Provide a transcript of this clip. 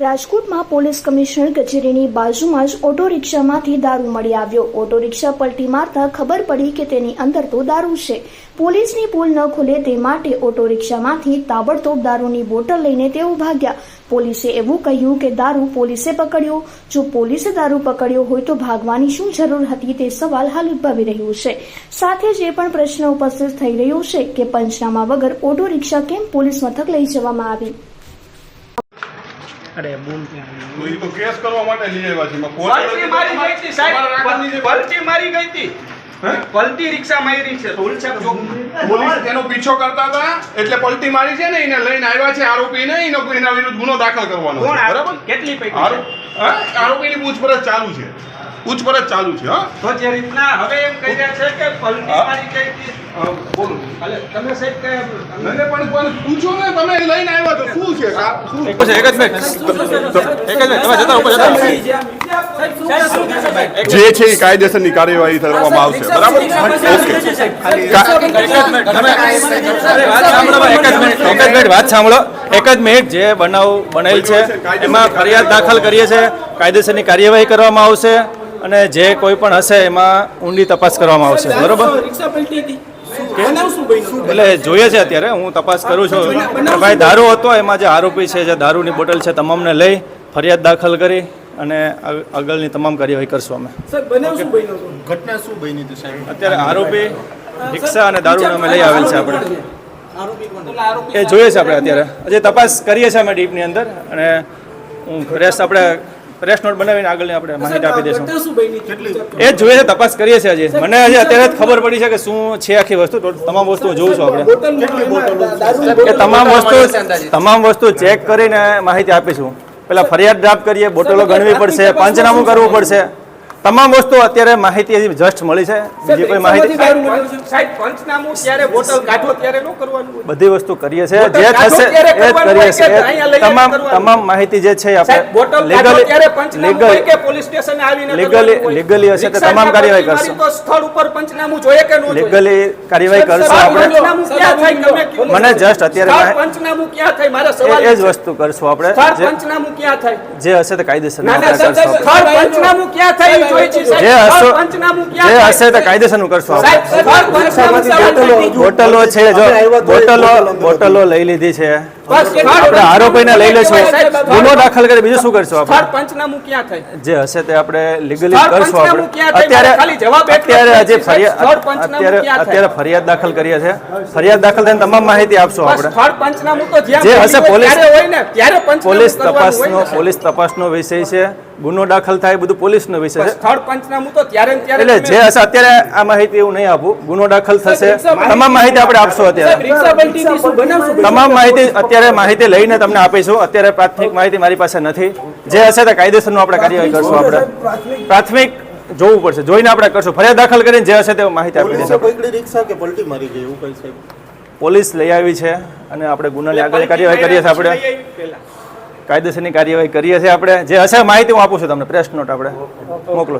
રાજકોટમાં police commissioner કચેરીની બાજુમાં જ ઓટો રિક્ષામાંથી દારૂ મળી આવ્યો. ઓટો રિક્ષા પલટી મારતા ખબર પડી કે તેની અંદર તો દારૂ છે. પોલીસની પુલ ન ખુલે તે માટે ઓટો રિક્ષામાંથી તાબડતોબ દારૂની બોટલ લઈને તેઓ ભાગ્યા. પોલીસે એવું કહ્યું કે દારૂ પોલીસે પકડ્યો. જો પોલીસે દારૂ પકડ્યો હોય તો ભાગવાની શું જરૂર હતી તે સવાલ હાલ ઉદભવી રહ્યું છે. સાથે જ પણ પ્રશ્ન ઉપસ્થિત થઈ રહ્યો છે કે પંચનામા વગર ઓટો રિક્ષા કેમ પોલીસ મથક લઈ જવામાં આવી? અરે બોલ ત્યાં તો એ તો કેસ કરવા માટે લઈ આવ્યા છે. પલટી મારી ગઈ હતી સાહેબ. પલટી મારી ગઈ હતી. પલટી રિક્ષા મારી છે ચોક પોલીસ તેનો પીછો કરતા હતા એટલે પલટી મારી છે ને એને લઈને આવ્યા છે આરોપીને એનો એના વિરુદ્ધ ગુનો દાખલ કરવાનો બરાબર? કેટલી પૈકી હા? આરોપીની પૂછપરછ ચાલુ છે. પૂછપરછ ચાલુ છે હા. તો જે રીતના હવે એમ કહી રહ્યા છે કે પલટી? મારી ગઈ બોલો. તમે સાહેબ કે મને પણ પણ પૂછો ને તમે લઈને આવ્યા તો શું છે? શું પછી એક જ મિનિટ એક જ મિનિટ તમે જતા ઉપર જતા જે છે એ કાયદેસરની કાર્યવાહી કરવામાં આવશે. બરાબર? ઓકે. વાત સાંભળો ભાઈ, એક જ મિનિટ એક જ મિનિટ વાત સાંભળો. એક જ મિનિટ જે બનાવ બનેલ છે એમાં ફરિયાદ દાખલ કરીએ છીએ. કાયદેસરની કાર્યવાહી કરવામાં આવશે અને જે કોઈ પણ હશે એમાં ઊંડી તપાસ કરવામાં આવશે. બરોબર? એટલે જોઈએ છે અત્યારે હું તપાસ કરું છું. ભાઈ દારૂ હતો એમાં જે આરોપી છે જે દારૂની બોટલ છે તમામને લઈ ફરિયાદ દાખલ કરી અને આગળની તમામ કાર્યવાહી કરશું અમે. ઘટના શું બની અત્યારે આરોપી રિક્ષા અને દારૂને અમે લઈ આવેલ છે આપણે. એ જોઈએ છે આપણે અત્યારે. હજી તપાસ કરીએ છીએ અમે ડીપની અંદર અને હું પ્રેસ આપણે પ્રેસ નોટ બનાવીને આગળની આપણે માહિતી આપી દઈશું. એ જ જોઈએ છે તપાસ કરીએ છીએ હજી. મને હજી અત્યારે જ ખબર પડી છે કે શું છે આખી વસ્તુ. તો તમામ વસ્તુ જોઉં છું આપણે. એ તમામ વસ્તુ તમામ વસ્તુ ચેક કરીને માહિતી આપીશું. પેલા ફરિયાદ ડ્રાફ્ટ કરીએ બોટલો ગણવી પડશે પંચનામું કરવું પડશે. તમામ વસ્તુ અત્યારે માહિતી હજી જસ્ટ મળી છે. બીજી કોઈ માહિતી પંચનામું ત્યારે બોટલ કાઢો ત્યારે ન કરવાનું બધી વસ્તુ કરીએ છે જે થશે એ કરીએ લઈને તમામ તમામ માહિતી જે છે એ બોટલ આપણે લીગલી ત્યારે પંચનામું કે લીગલી પોલીસ સ્ટેશન આવીને લીગલી લીગલી હશે તો તમામ કાર્યવાહી કરશે. તો સ્થળ ઉપર પંચનામું જોઈએ કે નો લીગલી કાર્યવાહી કરશું આપણે. મને જસ્ટ અત્યારે પંચનામું ક્યાં થાય? મારા સવાલ એ જ વસ્તુ કરશું આપણે. જે પંચનામું ક્યાં થાય? જે હશે તે કાયદેસર આપણે પંચનામું ક્યાં થાય? છે. જે હશે પંચનામું ક્યાં જે? હશે તો કાયદેસરનું કરશું આપણે? બોટલો છે જો બોટલો બોટલો લઈ લીધી છે આપણે આરોપીને લઈ લઈશું. ગુનો દાખલ કરી બીજું શું કરશું આપણે? પંચનામું ક્યાં થાય? જે હશે તે આપણે લીગલી કરશું આપણે. અત્યારે અત્યારે ફરિયાદ અત્યારે અત્યારે ફરિયાદ દાખલ કરીએ છે ફરિયાદ દાખલ થઈને તમામ માહિતી આપશું આપણે. જે હશે પોલીસ- પોલીસ તપાસનો પોલીસ તપાસનો વિષય છે. ગુનો દાખલ થાય બધું પોલીસનો વિષય છે. સ્થળ પંચનામું તો ત્યારે ત્યારે એટલે જે હશે અત્યારે આ માહિતી એવું નહીં આપું. ગુનો દાખલ થશે. તમામ માહિતી આપણે આપશું અત્યારે. તમામ માહિતી અત્યારે માહિતી લઈને તમને આપીશું. અત્યારે પ્રાથમિક માહિતી મારી પાસે નથી. જે હશે તે કાયદેસરનું આપણે કાર્યવાહી કરશું આપણે. પ્રાથમિક? જોવું પડશે. જોઈને આપણે કરશું. ફરિયાદ દાખલ કરીને જે હશે તે માહિતી આપી દઈશું રિક્ષા કે પલટી મારી ગઈ એવું કઈ પોલીસ લઈ આવી છે અને આપણે ગુનાની આગળ કાર્યવાહી કરીએ છીએ આપણે. કાયદેસરની કાર્યવાહી કરીએ છીએ આપણે. જે હશે માહિતી હું આપું છું તમને. પ્રેસ નોટ આપણે. મોકલો